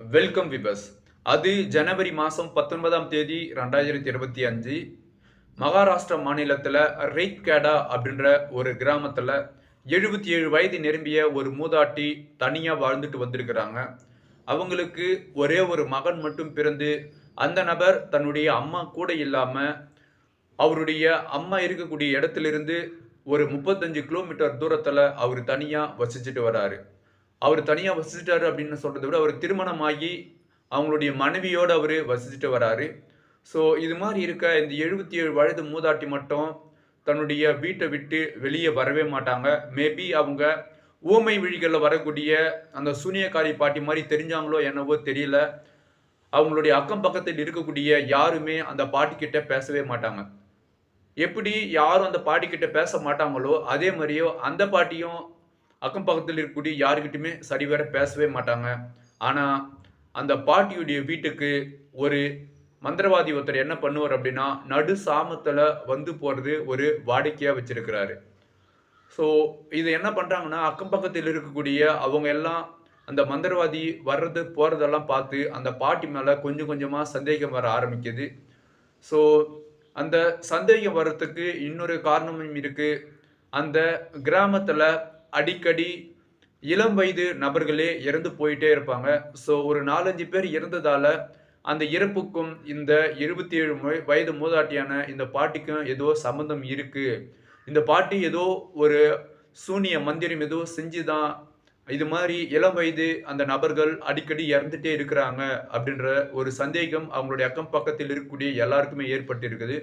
Welcome விபஸ் அது ஜனவரி மாதம் பத்தொன்பதாம் தேதி ரெண்டாயிரத்தி இருபத்தி அஞ்சு. மகாராஷ்டிரா மாநிலத்தில் ரெய்கேடா அப்படின்ற ஒரு கிராமத்தில் எழுபத்தி ஏழு வயது நிரம்பிய ஒரு மூதாட்டி தனியாக வாழ்ந்துட்டு வந்திருக்கிறாங்க. அவங்களுக்கு ஒரே ஒரு மகன் மட்டும் பிறந்து அந்த நபர் தன்னுடைய அம்மா கூட இல்லாமல் அவருடைய அம்மா இருக்கக்கூடிய இடத்துலேருந்து ஒரு முப்பத்தஞ்சு கிலோமீட்டர் தூரத்தில் அவர் தனியாக வசிச்சுட்டு வராரு. அவர் தனியாக வசிச்சிட்டாரு அப்படின்னு சொல்கிறத விட அவர் திருமணமாகி அவங்களுடைய மனைவியோடு அவர் வசிச்சுட்டு வராரு. ஸோ இது மாதிரி இருக்க இந்த எழுபத்தி ஏழு வயது மூதாட்டி மட்டும் தன்னுடைய வீட்டை விட்டு வெளியே வரவே மாட்டாங்க. மேபி அவங்க ஊமை விழிகளில் வரக்கூடிய அந்த சூனியக்காரி பாட்டி மாதிரி தெரிஞ்சாங்களோ என்னவோ தெரியல. அவங்களுடைய அக்கம் பக்கத்தில் இருக்கக்கூடிய யாருமே அந்த பாட்டிக்கிட்ட பேசவே மாட்டாங்க. எப்படி யாரும் அந்த பாட்டிக்கிட்ட பேச மாட்டாங்களோ அதே மாதிரியோ அந்த பாட்டியும் அக்கம் பக்கத்தில் இருக்கக்கூடிய யாருக்கிட்டுமே சரிவர பேசவே மாட்டாங்க. ஆனால் அந்த பாட்டியுடைய வீட்டுக்கு ஒரு மந்திரவாதி ஒருத்தர் என்ன பண்ணுவார் அப்படின்னா நடு சாமத்தில் வந்து போகிறது ஒரு வாடிக்கையாக வச்சுருக்கிறாரு. ஸோ இது என்ன பண்ணுறாங்கன்னா அக்கம் பக்கத்தில் இருக்கக்கூடிய அவங்க எல்லாம் அந்த மந்திரவாதி வர்றது போகிறதெல்லாம் பார்த்து அந்த பாட்டி மேலே கொஞ்சம் கொஞ்சமாக சந்தேகம் வர ஆரம்பிக்குது. ஸோ அந்த சந்தேகம் வர்றதுக்கு இன்னொரு காரணமும் இருக்குது அந்த கிராமத்தில் அடிக்கடி இளம் வயது நபர்களே இறந்து போயிட்டே இருப்பாங்க. ஸோ ஒரு நாலஞ்சு பேர் இறந்ததால் அந்த இறப்புக்கும் இந்த இருபத்தி ஏழு வயது மூதாட்டியான இந்த பாட்டிக்கும் ஏதோ சம்மந்தம் இருக்குது இந்த பாட்டி ஏதோ ஒரு சூனிய மந்திரம் ஏதோ செஞ்சு தான் இது மாதிரி இளம் வயது அந்த நபர்கள் அடிக்கடி இறந்துட்டே இருக்கிறாங்க அப்படின்ற ஒரு சந்தேகம் அவங்களுடைய அக்கம் பக்கத்தில் இருக்கக்கூடிய எல்லாருக்குமே ஏற்பட்டு இருக்குது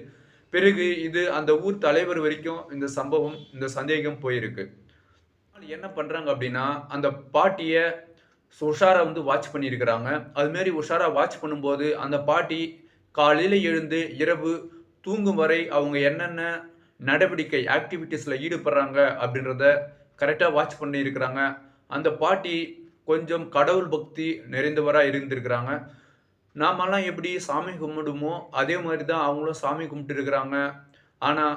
பிறகு இது அந்த ஊர் தலைவர் வரைக்கும் இந்த சம்பவம் இந்த சந்தேகம் போயிருக்கு. என்ன பண்ணுறாங்க அப்படின்னா அந்த பாட்டியை உஷாரா வந்து வாட்ச் பண்ணியிருக்கிறாங்க. அதுமாரி உஷாரா வாட்ச் பண்ணும்போது அந்த பாட்டி காலையில் எழுந்து இரவு தூங்கும் வரை அவங்க என்னென்ன நடவடிக்கை ஆக்டிவிட்டீஸில் ஈடுபடுறாங்க அப்படின்றத கரெக்டாக வாட்ச் பண்ணியிருக்கிறாங்க. அந்த பாட்டி கொஞ்சம் கடவுள் பக்தி நிறைந்தவராக இருந்திருக்கிறாங்க. நாமெல்லாம் எப்படி சாமி கும்பிடுமோ அதே மாதிரி தான் அவங்களும் சாமி கும்பிட்டு இருக்கிறாங்க. ஆனால்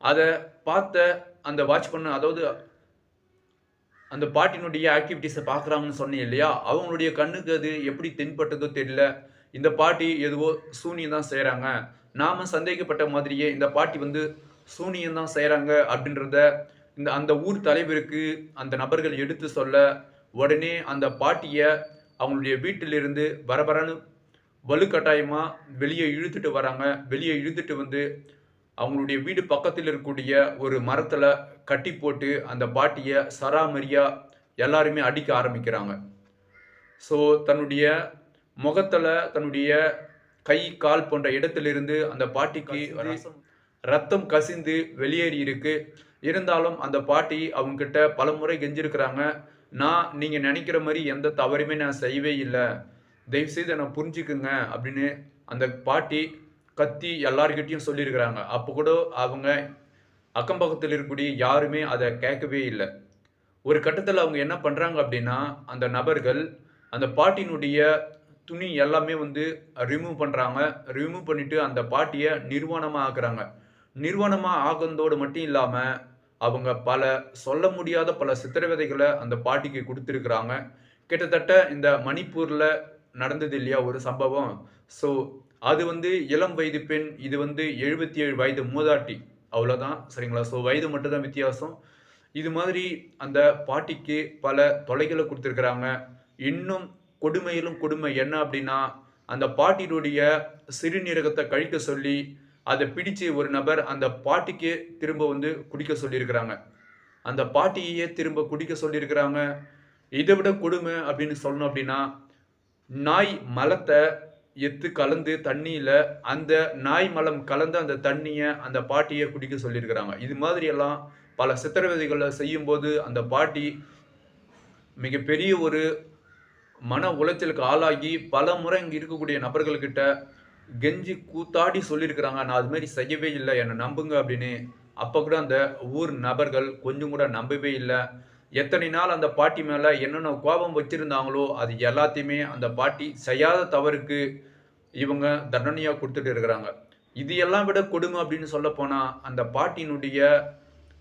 அதை பார்த்த அந்த வாட்ச் பண்ண அதாவது அந்த பாட்டினுடைய ஆக்டிவிட்டீஸை பார்க்குறாங்கன்னு சொன்னேன் இல்லையா? அவங்களுடைய கண்ணுக்கு அது எப்படி தென்பட்டதோ தெரியல. இந்த பாட்டி எதுவோ சூனியம் தான் செய்கிறாங்க நாம் சந்தேகப்பட்ட மாதிரியே இந்த பாட்டி வந்து சூனியம் தான் செய்கிறாங்க அப்படின்றத இந்த அந்த ஊர் தலைவருக்கு அந்த நபர்கள் எடுத்து சொல்ல உடனே அந்த பாட்டியை அவங்களுடைய வீட்டிலிருந்து வரபரன்னு வலுக்கட்டாயமாக வெளியே இழுத்துட்டு வராங்க. வெளியே இழுத்துட்டு வந்து அவங்களுடைய வீடு பக்கத்தில் இருக்கக்கூடிய ஒரு மரத்தில் கட்டி போட்டு அந்த பாட்டியை சராமரியா எல்லாருமே அடிக்க ஆரம்பிக்கிறாங்க. ஸோ தன்னுடைய முகத்தில் தன்னுடைய கை கால் போன்ற இடத்திலிருந்து அந்த பாட்டிக்கு ரத்தம் கசிந்து வெளியேறி இருக்கு. இருந்தாலும் அந்த பாட்டி அவங்கக்கிட்ட பல முறை கெஞ்சிருக்கிறாங்க. நான் நீங்கள் நினைக்கிற மாதிரி எந்த தவறுமே நான் செய்யவே இல்லை. தயவுசெய்து என்னை புரிஞ்சுக்குங்க அப்படின்னு அந்த பாட்டி கத்தி எல்லார்கிட்டையும் சொல்லியிருக்கிறாங்க. அப்போ கூட அவங்க அக்கம் பக்கத்தில் இருக்கக்கூடிய யாருமே அதை கேட்கவே இல்லை. ஒரு கட்டத்தில் அவங்க என்ன பண்ணுறாங்க அப்படின்னா அந்த நபர்கள் அந்த பாட்டினுடைய துணி எல்லாமே வந்து ரிமூவ் பண்ணுறாங்க ரிமூவ் பண்ணிவிட்டு அந்த பாட்டியை நிர்வாணமாக ஆக்குறாங்க. நிர்வாணமாக ஆகுனதோடு மட்டும் இல்லாமல் அவங்க பல சொல்ல முடியாத பல சித்திரவதைகளை அந்த பாட்டிக்கு கொடுத்துருக்குறாங்க. கிட்டத்தட்ட இந்த மணிப்பூரில் நடந்தது இல்லையா ஒரு சம்பவம்? ஸோ அது வந்து இளம் வயது பெண் இது வந்து எழுபத்தி ஏழு வயது மூதாட்டி. அவ்வளோதான் சரிங்களா? ஸோ வயது மட்டும்தான் வித்தியாசம். இது மாதிரி அந்த பாட்டிக்கு பல தொலைகளை கொடுத்துருக்குறாங்க. இன்னும் கொடுமையிலும் கொடுமை என்ன அப்படின்னா அந்த பாட்டினுடைய சிறுநீரகத்தை கழிக்க சொல்லி அதை பிடிச்சு ஒரு நபர் அந்த பாட்டிக்கு திரும்ப வந்து குடிக்க சொல்லியிருக்கிறாங்க. அந்த பாட்டியே திரும்ப குடிக்க சொல்லியிருக்கிறாங்க. இதை விட கொடுமை அப்படின்னு சொல்லணும் அப்படின்னா நாய் மலத்தை எத்து கலந்து தண்ணியில் அந்த நாய் மலம் கலந்து அந்த தண்ணியை அந்த பாட்டியை குடிக்க சொல்லியிருக்கிறாங்க. இது மாதிரியெல்லாம் பல சித்திரவதைகளை செய்யும்போது அந்த பாட்டி மிகப்பெரிய ஒரு மன உளைச்சலுக்கு ஆளாகி பல முறை இங்கே இருக்கக்கூடிய நபர்கள்கிட்ட கெஞ்சி கூத்தாடி சொல்லியிருக்கிறாங்க. நான் அது மாதிரி செய்யவே இல்லை என்னை நம்புங்க அப்படின்னு. அப்போ கூட அந்த ஊர் நபர்கள் கொஞ்சம் கூட நம்பவே இல்லை. எத்தனை நாள் அந்த பாட்டி மேலே என்னென்ன கோபம் வச்சுருந்தாங்களோ அது எல்லாத்தையுமே அந்த பாட்டி செய்யாத தவறுக்கு இவங்க தண்டனையாக கொடுத்துட்டு இருக்கிறாங்க. இது எல்லாம் விட கொடுமை அப்படின்னு சொல்ல போனால் அந்த பாட்டியினுடைய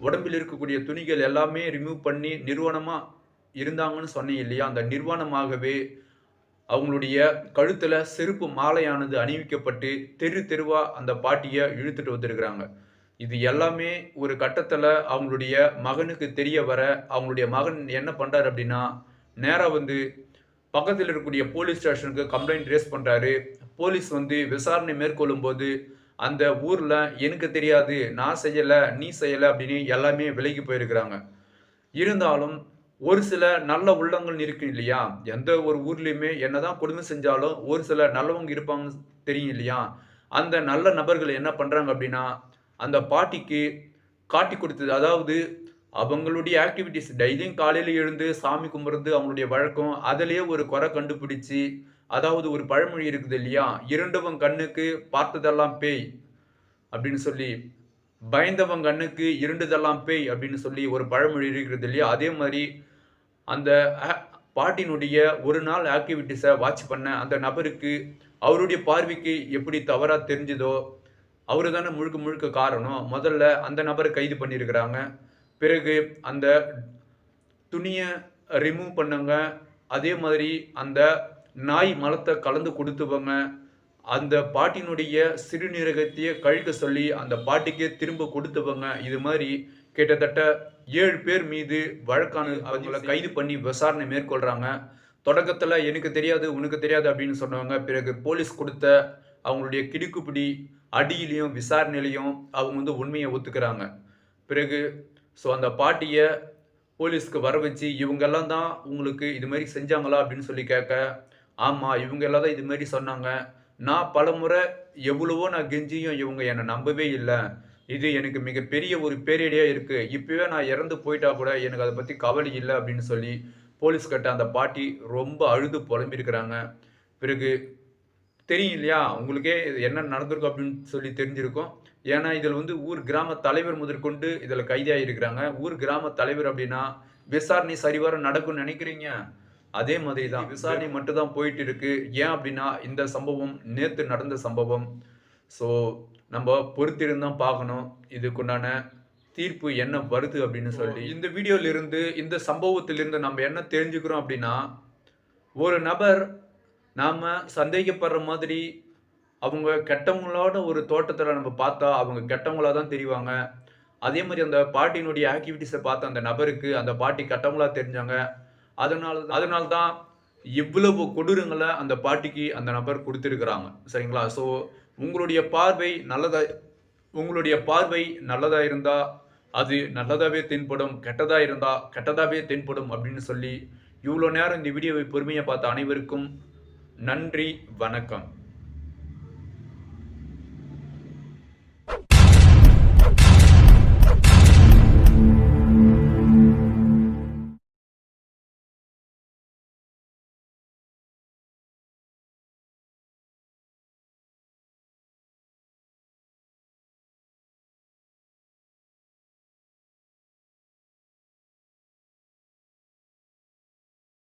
உடம்பில் இருக்கக்கூடிய துணிகள் எல்லாமே ரிமூவ் பண்ணி நிறுவனமாக இருந்தாங்கன்னு சொன்னேன் இல்லையா? அந்த நிர்வாணமாகவே அவங்களுடைய கழுத்தில் செருப்பு மாலையானது அணிவிக்கப்பட்டு தெரு தெருவாக அந்த பாட்டியை இழுத்துட்டு வந்திருக்கிறாங்க. இது எல்லாமே ஒரு கட்டத்தில் அவங்களுடைய மகனுக்கு தெரிய வர அவங்களுடைய மகன் என்ன பண்ணுறாரு அப்படின்னா நேராக வந்து பக்கத்தில் இருக்கக்கூடிய போலீஸ் ஸ்டேஷனுக்கு கம்ப்ளைண்ட் ரேஸ் பண்ணுறாரு போலீஸ் வந்து விசாரணை மேற்கொள்ளும் போது அந்த ஊரில் எனக்கு தெரியாது நான் செய்யலை நீ செய்யலை அப்படின்னு எல்லாமே விலகி போயிருக்கிறாங்க. இருந்தாலும் ஒரு சில நல்ல உள்ளங்கள் இருக்கு இல்லையா? எந்த ஒரு ஊர்லேயுமே என்னதான் கொடுமை செஞ்சாலும் ஒரு சில நல்லவங்க இருப்பாங்க தெரியும் இல்லையா? அந்த நல்ல நபர்கள் என்ன பண்ணுறாங்க அப்படின்னா அந்த பாட்டிக்கு காட்டி கொடுத்தது. அதாவது அவங்களுடைய ஆக்டிவிட்டிஸ் டெய்லியும் காலையில் எழுந்து சாமி கும்பிட்றது அவங்களுடைய வழக்கம். அதிலேயே ஒரு குறை கண்டுபிடிச்சி அதாவது ஒரு பழமொழி இருக்குது இல்லையா? இரண்டவன் கண்ணுக்கு பார்த்ததெல்லாம் பேய் அப்படின்னு சொல்லி பயந்தவன் கண்ணுக்கு இருண்டதெல்லாம் பேய் அப்படின்னு சொல்லி ஒரு பழமொழி இருக்கிறது இல்லையா? அதே மாதிரி அந்த பாட்டினுடைய ஒரு நாள் ஆக்டிவிட்டிஸை வாட்ச் பண்ண அந்த நபருக்கு அவருடைய பார்வைக்கு எப்படி தவறாக தெரிஞ்சதோ அவரு தானே முழுக்க முழுக்க காரணம். முதல்ல அந்த நபரை கைது பண்ணியிருக்கிறாங்க. பிறகு அந்த துணியை ரிமூவ் பண்ணவங்க அதே மாதிரி அந்த நாய் மலத்தை கலந்து கொடுத்தவங்க அந்த பாட்டினுடைய சிறுநீரகத்தையே கழுக சொல்லி அந்த பாட்டிக்கே திரும்ப கொடுத்தவங்க இது மாதிரி கிட்டத்தட்ட ஏழு பேர் மீது வழக்கான அவங்கள கைது பண்ணி விசாரணை மேற்கொள்றாங்க. தொடக்கத்துல எனக்கு தெரியாது உனக்கு தெரியாது அப்படின்னு சொன்னவங்க பிறகு போலீஸ் கொடுத்த அவங்களுடைய கிடுக்குப்பிடி அடியிலையும் விசாரணையிலையும் அவங்க வந்து உண்மையை ஒத்துக்கிறாங்க. பிறகு ஸோ அந்த பாட்டியை போலீஸ்க்கு வர வச்சு இவங்கெல்லாம் தான் உங்களுக்கு இது மாதிரி செஞ்சாங்களா? அப்படின்னு சொல்லி கேட்க ஆமாம் இவங்க எல்லாம் தான் இது மாதிரி சொன்னாங்க. நான் பலமுறை எவ்வளவோ நான் கெஞ்சியும் இவங்க என்னை நம்பவே இல்லை. இது எனக்கு மிகப்பெரிய ஒரு பேரிடையாக இருக்குது இப்போவே நான் இறந்து போயிட்டா கூட எனக்கு அதை பற்றி கவலை இல்லை. அப்படின்னு சொல்லி போலீஸ்கிட்ட அந்த பாட்டி ரொம்ப அழுது புலம்பியிருக்கிறாங்க. பிறகு தெரியும் இல்லையா உங்களுக்கே இது என்ன நடந்திருக்கும் அப்படின்னு சொல்லி தெரிஞ்சிருக்கும். ஏன்னா இதில் வந்து ஊர் கிராம தலைவர் முதற்கொண்டு இதில் கைதியாக இருக்கிறாங்க ஊர் கிராம தலைவர் அப்படின்னா விசாரணை சரிவர நடக்கும்னு நினைக்கிறீங்க? அதே மாதிரி தான் விசாரணை மட்டும் தான் போயிட்டு இருக்கு ஏன் அப்படின்னா இந்த சம்பவம் நேற்று நடந்த சம்பவம். ஸோ நம்ம பொறுத்திருந்து தான் பார்க்கணும். இதுக்குண்டான தீர்ப்பு என்ன வருது அப்படின்னு சொல்லி. இந்த வீடியோல இருந்து இந்த சம்பவத்திலிருந்து நம்ம என்ன தெரிஞ்சுக்கிறோம் அப்படின்னா ஒரு நபர் நாம் சந்தேகப்படுற மாதிரி அவங்க கெட்டவங்களோட ஒரு தோட்டத்தில் நம்ம பார்த்தா அவங்க கெட்டவங்களா தான் தெரிவாங்க. அதே மாதிரி அந்த பாட்டியினுடைய ஆக்டிவிட்டிஸை பார்த்த அந்த நபருக்கு அந்த பாட்டி கெட்டவங்களா தெரிஞ்சாங்க. அதனால அதனால தான் இவ்வளவு கொடூரங்களை அந்த பாட்டிக்கு அந்த நபர் கொடுத்துருக்குறாங்க. சரிங்களா? ஸோ உங்களுடைய பார்வை நல்லதாக உங்களுடைய பார்வை நல்லதாக இருந்தால் அது நல்லதாகவே தென்படும் கெட்டதாக இருந்தால் கெட்டதாகவே தென்படும் அப்படின்னு சொல்லி இவ்வளோ நேரம் இந்த வீடியோவை பொறுமையை பார்த்த அனைவருக்கும் நன்றி வணக்கம்.